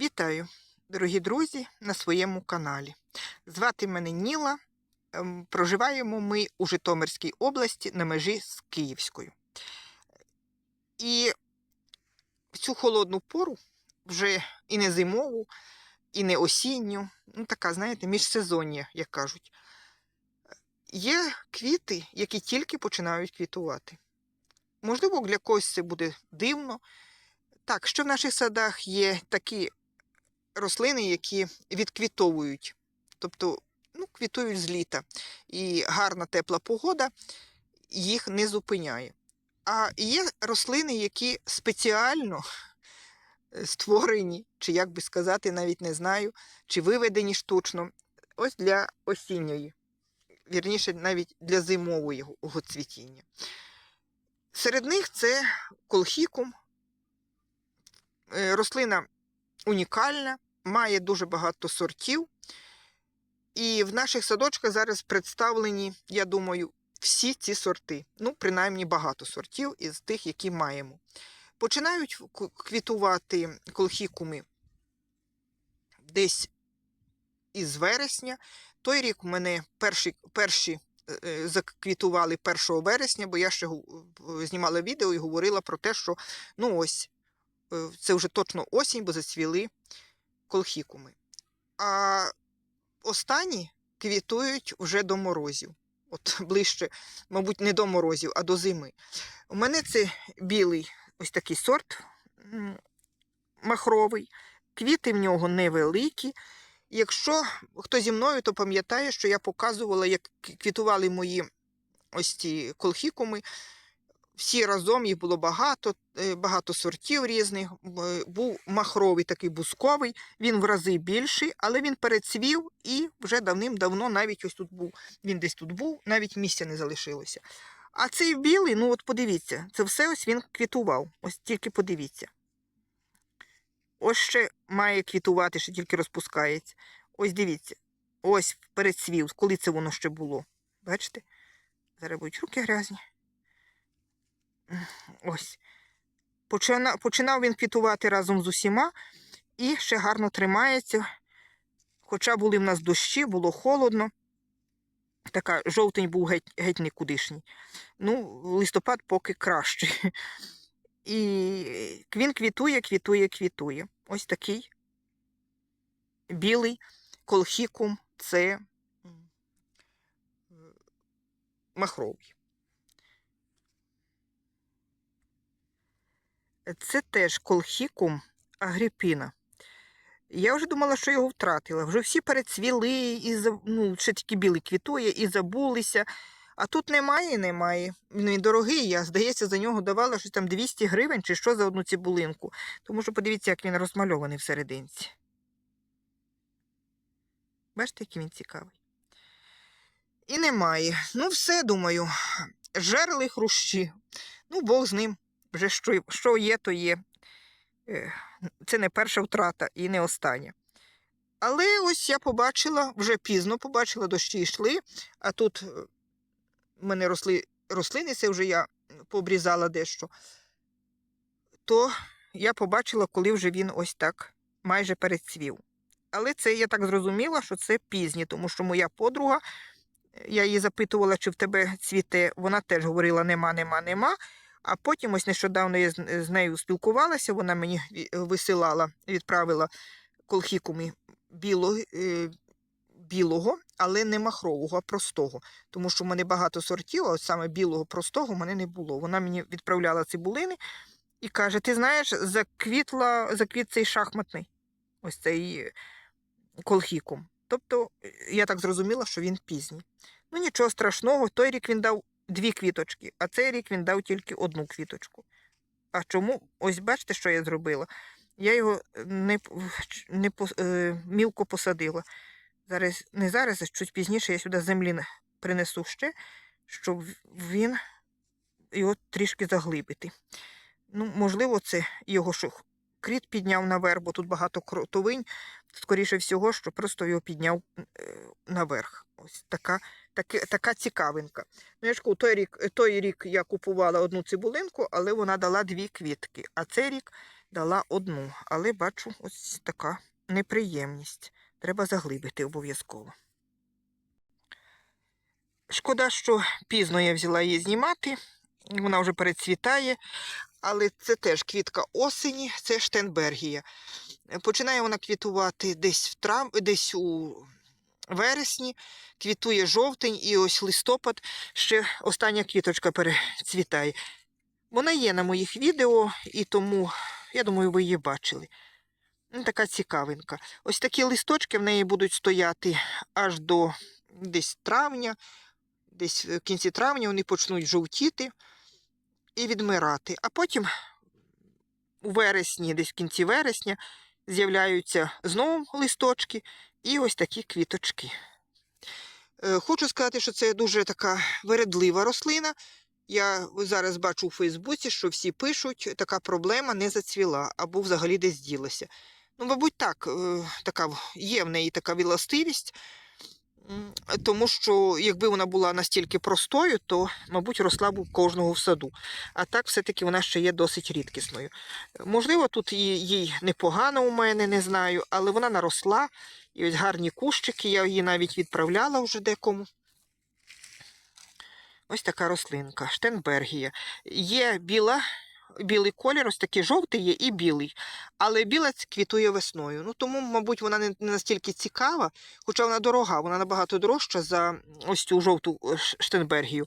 Вітаю, дорогі друзі, на своєму каналі. Звати мене Ніла. Ем, Проживаємо ми у Житомирській області на межі з Київською. І в цю холодну пору, вже і не зимову, і не осінню, ну така, знаєте, міжсезоння, як кажуть, є квіти, які тільки починають квітувати. Можливо, для когось це буде дивно. Так, що в наших садах є такі рослини, які відквітовують, тобто ну, квітують з літа. І гарна тепла погода їх не зупиняє. А є рослини, які спеціально е, створені, чи як би сказати, навіть не знаю, чи виведені штучно, ось для осінньої, вірніше, навіть для зимового цвітіння. Серед них це колхікум, Е, рослина унікальна, має дуже багато сортів. І в наших садочках зараз представлені, я думаю, всі ці сорти. Ну, принаймні багато сортів із тих, які маємо. Починають квітувати колхікуми десь із вересня. Той рік у мене перші, перші е, заквітували 1 вересня, бо я ще знімала відео і говорила про те, що ну ось е, це вже точно осінь, бо зацвіли колхікуми. А останні квітують вже до морозів. От ближче, мабуть, не до морозів, а до зими. У мене це білий ось такий сорт махровий. Квіти в нього невеликі. Якщо хто зі мною, то пам'ятає, що я показувала, як квітували мої ось ці колхікуми. Всі разом їх було багато, е, багато сортів різних. Е, Був махровий такий бусковий, він в рази більший, але він перецвів і вже давним-давно навіть ось тут був. Він десь тут був, навіть місця не залишилося. А цей білий, ну от подивіться, це все ось він квітував. Ось тільки подивіться. Ось ще має квітувати, ще тільки розпускається. Ось дивіться, ось перецвів, коли це воно ще було. Бачите? Зараз будуть руки грязні. Ось. Почина- Починав він квітувати разом з усіма і ще гарно тримається. Хоча були в нас дощі, було холодно. Така жовтень був геть, геть никудишній. Ну, листопад поки кращий. І він квітує, квітує, квітує. Ось такий білий колхікум це махровий. Це теж колхікум агріпіна. Я вже думала, що його втратила. Вже всі перецвіли, і ну, ще тільки білий квітує, і забулися. А тут немає і немає. Він дорогий, я, здається, за нього давала щось там 200 гривень чи що за одну цибулинку. Тому що подивіться, як він розмальований всерединці. Бачите, який він цікавий. І немає. Ну, все, думаю, жерли хрущі. Ну, Бог з ним. Вже що, що є, то є. Е, Це не перша втрата і не остання. Але ось я побачила, вже пізно побачила, дощі йшли, а тут е, в мене росли рослини, це вже я пообрізала дещо. То я побачила, коли вже він ось так майже перецвів. Але це я так зрозуміла, що це пізнє, тому що моя подруга, я її запитувала, чи в тебе цвіте, вона теж говорила: нема, нема, нема. А потім, ось нещодавно я з- нею спілкувалася, вона мені висилала, відправила колхікуми білого, е, білого, але не махрового, а простого. Тому що в мене багато сортів, а от саме білого простого в мене не було. Вона мені відправляла цибулини і каже: ти знаєш, заквітла, заквіт цей шахматний, ось цей е, колхікум. Тобто, е, я так зрозуміла, що він пізній. Ну нічого страшного, той рік він дав дві квіточки, а цей рік він дав тільки одну квіточку. А чому? Ось бачите, що я зробила? Я його не, не е, мілко посадила. Зараз, не зараз, а чуть пізніше я сюди землі принесу ще, щоб він його трішки заглибити. Ну, можливо, це його що кріт підняв наверх, бо тут багато кротовинь. Скоріше всього, що просто його підняв е, наверх. Ось така, таки, така цікавинка. Ну, я ж кажу, той рік, той рік я купувала одну цибулинку, але вона дала дві квітки. А цей рік дала одну, але бачу ось така неприємність. Треба заглибити обов'язково. Шкода, що пізно я взяла її знімати, вона вже перецвітає, але це теж квітка осені, це штенбергія. Починає вона квітувати десь в трав... десь у вересні, квітує жовтень і ось листопад, ще остання квіточка перецвітає. Вона є на моїх відео, і тому, я думаю, ви її бачили. Ну, Така цікавинка. Ось такі листочки в неї будуть стояти аж до десь травня, десь в кінці травня вони почнуть жовтіти і відмирати. А потім у вересні, десь в кінці вересня, з'являються знову листочки і ось такі квіточки. Е, Хочу сказати, що це дуже така вередлива рослина. Я зараз бачу у Фейсбуці, що всі пишуть, така проблема не зацвіла або взагалі десь ділася. Ну, мабуть, так, е, така, є в неї така властивість, тому що якби вона була настільки простою, то, мабуть, росла б у кожного в саду. А так, все-таки вона ще є досить рідкісною. Можливо, тут їй непогано у мене, не знаю, але вона наросла, і ось гарні кущики, я її навіть відправляла вже декому. Ось така рослинка, штенбергія. Є біла, білий колір, ось такий жовтий є і білий. Але біла квітує весною. Ну, тому, мабуть, вона не настільки цікава, хоча вона дорога, вона набагато дорожча за ось цю жовту е, штенбергію.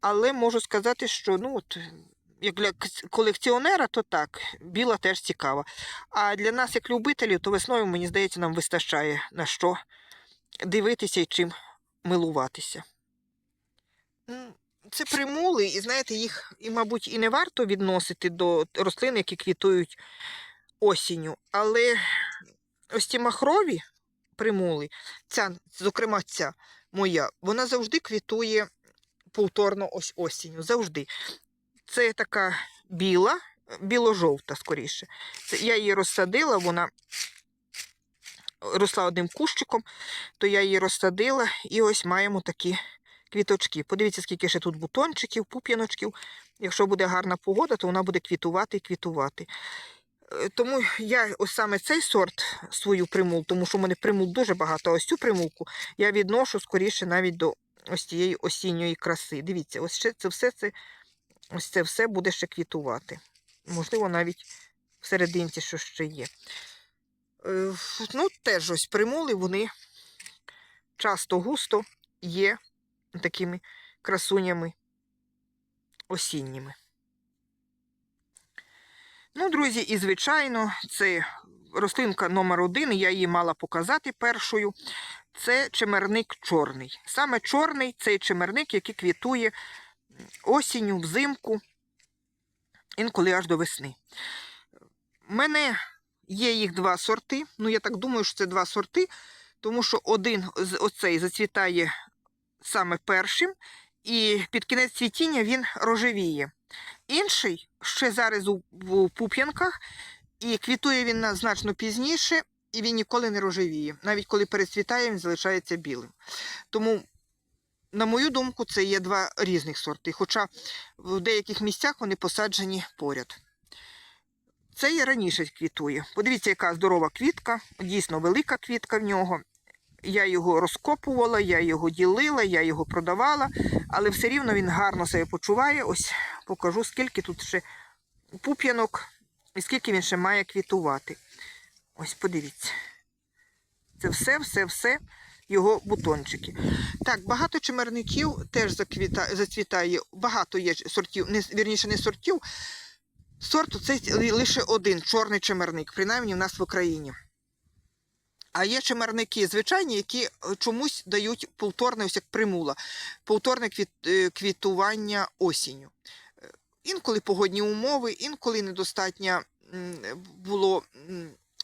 Але можу сказати, що ну, от, як для колекціонера, то так, біла теж цікава. А для нас, як любителів, то весною, мені здається, нам вистачає на що дивитися і чим милуватися. Це примули, і знаєте, їх, і, мабуть, і не варто відносити до рослин, які квітують осінню. Але ось ці махрові примули, ця, зокрема, ця моя, вона завжди квітує повторно ось осінню. Завжди. Це така біла, біло-жовта, скоріше. Це, я її розсадила, вона росла одним кущиком, то я її розсадила, і ось маємо такі квіточки. Подивіться, скільки ще тут бутончиків, пуп'яночків. Якщо буде гарна погода, то вона буде квітувати і квітувати. Е, Тому я ось саме цей сорт свою примул, тому що в мене примул дуже багато. Ось цю примулку я відношу скоріше навіть до ось цієї осінньої краси. Дивіться, ось ще це все це, ось це все буде ще квітувати. Можливо, навіть в серединці що ще є. Е, Ну, теж ось примули, вони часто густо є такими красунями осінніми. Ну, друзі, і звичайно, це рослинка номер один, я її мала показати першою. Це чемерник чорний. Саме чорний цей чемерник, який квітує осінню, взимку, інколи аж до весни. У мене є їх два сорти. Ну, я так думаю, що це два сорти, тому що один з оцей зацвітає саме першим, і під кінець цвітіння він рожевіє. Інший ще зараз у, пуп'янках, і квітує він значно пізніше, і він ніколи не рожевіє. Навіть коли перецвітає, він залишається білим. Тому, на мою думку, це є два різних сорти, хоча в деяких місцях вони посаджені поряд. Це і раніше квітує. Подивіться, яка здорова квітка, дійсно велика квітка в нього. Я його розкопувала, я його ділила, я його продавала, але все рівно він гарно себе почуває. Ось покажу, скільки тут ще пуп'янок і скільки він ще має квітувати. Ось подивіться. Це все, все, все його бутончики. Так, багато чимерників теж заквіта... зацвітає. Багато є сортів, не, вірніше, не сортів. Сорт це лише один чорний чимерник, принаймні в нас в Україні. А є чимерники звичайні, які е, чомусь дають повторне, ось як примула, повторне е, квітування осінню. Е, Інколи погодні умови, інколи недостатньо було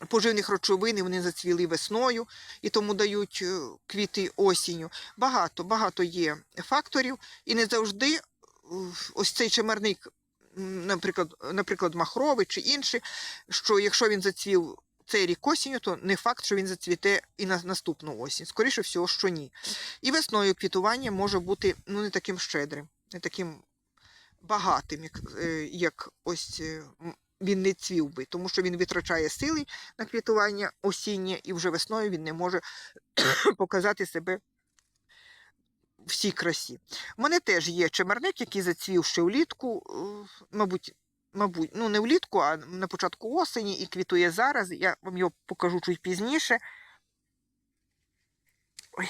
поживних речовин, вони зацвіли весною і тому дають е, квіти осінню. Багато, багато є факторів, і не завжди е, ось цей чимерник, наприклад, наприклад, махровий чи інший, що якщо він зацвів цей рік осінню, то не факт, що він зацвіте і на наступну осінь. Скоріше всього, що ні. І весною квітування може бути ну, не таким щедрим, не таким багатим, як, е, як ось він не цвів би, тому що він витрачає сили на квітування осіннє, і вже весною він не може показати себе всій красі. У мене теж є чемерник, який зацвів ще влітку, е, мабуть, мабуть, ну не влітку, а на початку осені і квітує зараз. Я вам його покажу чуть пізніше. Ой.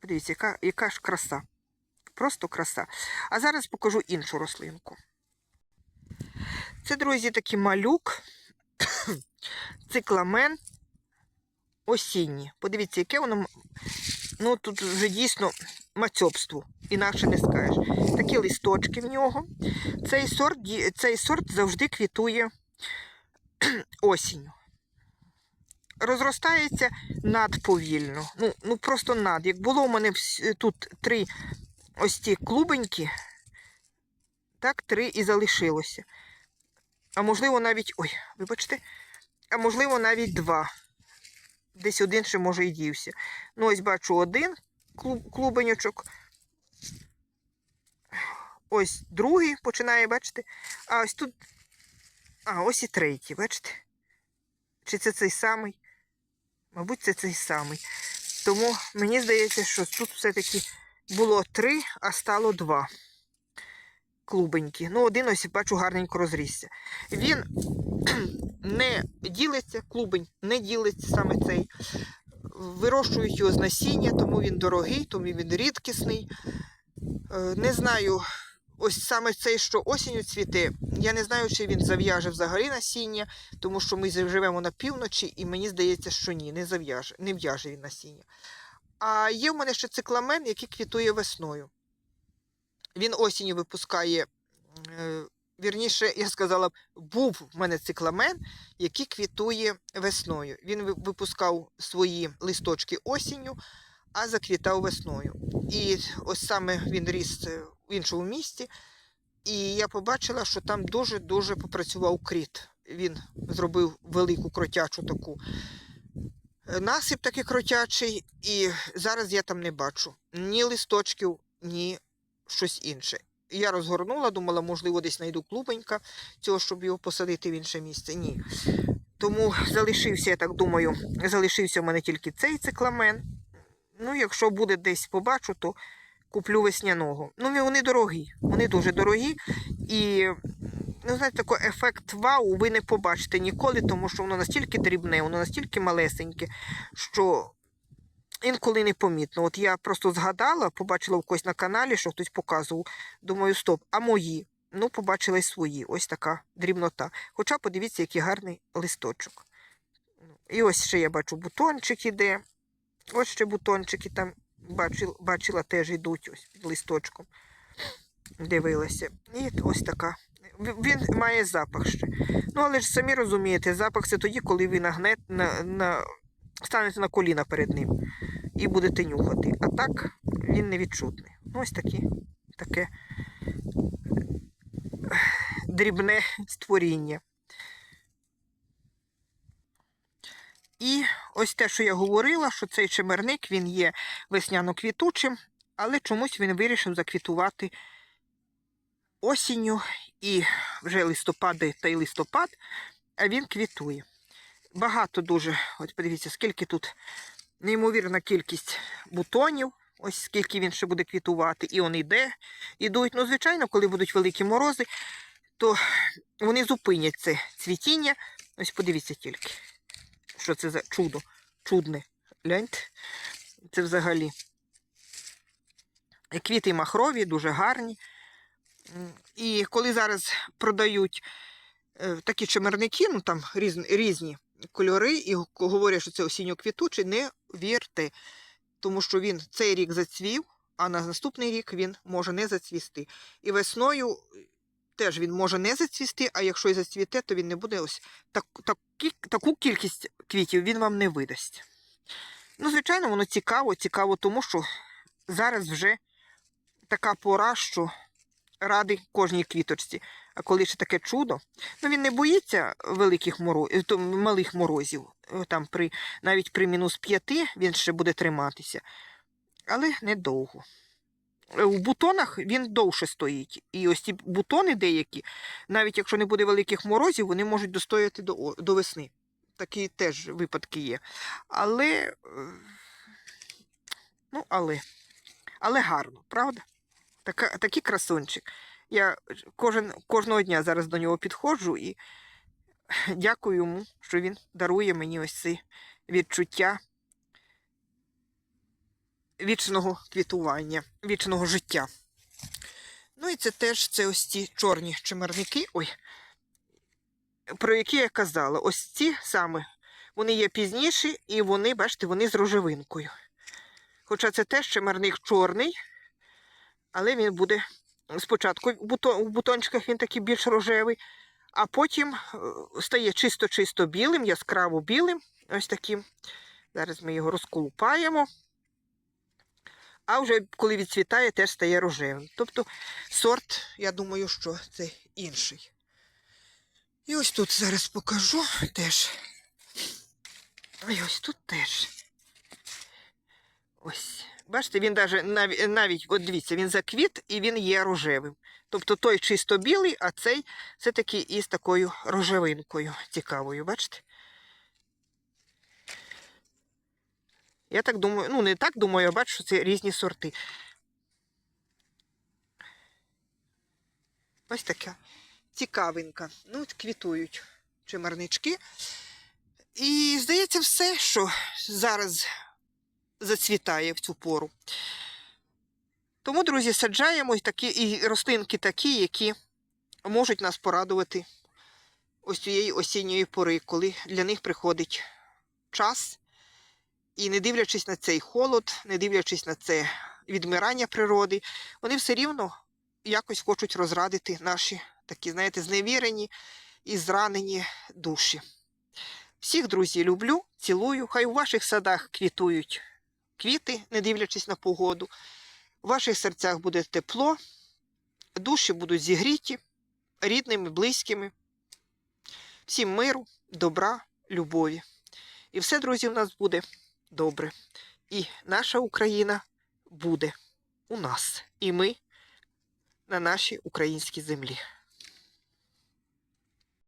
Подивіться, яка, яка ж краса. Просто краса. А зараз покажу іншу рослинку. Це, друзі, такий малюк, цикламен осінній. Подивіться, яке воно. Ну, тут вже дійсно мацьобство, інакше не скажеш. Такі листочки в нього. Цей сорт, цей сорт завжди квітує осінню. Розростається надповільно. Ну, ну просто над. Як було у мене тут три ось ті клубеньки, так, три і залишилося. А можливо, навіть. Ой, вибачте, а можливо, навіть два. Десь один ще може і дівся. Ну, ось бачу один клуб, клубенючок. Ось другий починає, бачите? А ось тут. А, ось і третій, бачите? Чи це цей самий? Мабуть, це цей самий. Тому мені здається, що тут все-таки було три, а стало два клубенькі. Ну, один ось бачу гарненько розрісся. Він не ділиться, клубень не ділиться саме цей. Вирощують його з насіння, тому він дорогий, тому він рідкісний. Е, Не знаю, ось саме цей, що осінню цвіте, я не знаю, чи він зав'яже взагалі насіння, тому що ми живемо на півночі, і мені здається, що ні, не зав'яже, не в'яже він насіння. А є в мене ще цикламен, який квітує весною. Він осінню випускає, е, вірніше, я сказала, б, був в мене цикламен, який квітує весною. Він випускав свої листочки осінню, а заквітав весною. І ось саме він ріс е, в іншому місті, і я побачила, що там дуже-дуже попрацював кріт. Він зробив велику кротячу таку е, насип такий кротячий, і зараз я там не бачу ні листочків, ні щось інше. Я розгорнула, думала, можливо, десь знайду клубенька цього, щоб його посадити в інше місце. Ні. Тому залишився, я так думаю, залишився в мене тільки цей цикламен. Ну, якщо буде десь побачу, то куплю весняного. Ну, вони дорогі, вони дуже дорогі. І, ну, знаєте, такий ефект вау ви не побачите ніколи, тому що воно настільки дрібне, воно настільки малесеньке, що інколи непомітно. От я просто згадала, побачила в когось на каналі, що хтось показував. Думаю, стоп, а мої? Ну, побачила й свої. Ось така дрібнота. Хоча подивіться, який гарний листочок. І ось ще я бачу бутончик іде. Ось ще бутончики там бачила, бачила теж йдуть ось під листочком. Дивилася. І ось така. Він має запах ще. Ну, але ж самі розумієте, запах це тоді, коли ви нагне, на, на, станете на коліна перед ним і будете нюхати. А так він невідчутний. Ну, ось такі, таке дрібне створіння. І ось те, що я говорила, що цей чимерник він є весняно-квітучим, але чомусь він вирішив заквітувати осінню і вже листопади та й листопад, а він квітує. Багато дуже, от подивіться, скільки тут неймовірна кількість бутонів, ось скільки він ще буде квітувати, і он іде, ідуть. Ну, звичайно, коли будуть великі морози, то вони зупинять це цвітіння. Ось подивіться тільки, що це за чудо, чудне. Гляньте, це взагалі. Квіти махрові, дуже гарні. І коли зараз продають е, такі чимерники, ну там різні, різні кольори, і говорять, що це осінньо-квітучий, не вірте, тому що він цей рік зацвів, а на наступний рік він може не зацвісти. І весною теж він може не зацвісти, а якщо і зацвіте, то він не буде ось так, такі, таку кількість квітів він вам не видасть. Ну, звичайно, воно цікаво, цікаво, тому що зараз вже така пора, що ради кожній квіточці. А коли ще таке чудо, ну він не боїться великих морозів, то малих морозів. Е, Там при, навіть при мінус п'яти він ще буде триматися, але недовго. е, в бутонах він довше стоїть. І ось ці бутони деякі, навіть якщо не буде великих морозів, вони можуть достояти до, до весни. Такі теж випадки є. Але, е, ну, але, але гарно, правда? Така, такий красунчик. Я кожен, кожного дня зараз до нього підходжу і дякую йому, що він дарує мені ось ці відчуття вічного квітування, вічного життя. Ну і це теж це ось ці чорні чимерники, ой, про які я казала. Ось ці саме, вони є пізніші, і вони, бачите, вони з рожевинкою. Хоча це теж чимерник чорний, але він буде спочатку в бутончиках він такий більш рожевий, а потім е, стає чисто-чисто білим, яскраво білим. Ось таким. Зараз ми його розколупаємо. А вже коли відцвітає, теж стає рожевим. Тобто сорт, я думаю, що це інший. І ось тут зараз покажу теж. І ось тут теж. Ось. Бачите, він даже, навіть, навіть, от дивіться, він заквіт і він є рожевим. Тобто той чисто білий, а цей все-таки із такою рожевинкою цікавою, бачите? Я так думаю, ну не так думаю, я бачу, що це різні сорти. Ось така цікавинка. Ну, квітують чимарнички. І здається, все, що зараз зацвітає в цю пору. Тому, друзі, саджаємо і такі і рослинки такі, які можуть нас порадувати ось цієї осінньої пори, коли для них приходить час. І не дивлячись на цей холод, не дивлячись на це відмирання природи, вони все рівно якось хочуть розрадити наші такі, знаєте, зневірені і зранені душі. Всіх, друзі, люблю, цілую. Хай у ваших садах квітують квіти, не дивлячись на погоду. У ваших серцях буде тепло, душі будуть зігріті, рідними, близькими. Всім миру, добра, любові. І все, друзі, у нас буде добре. І наша Україна буде у нас. І ми на нашій українській землі.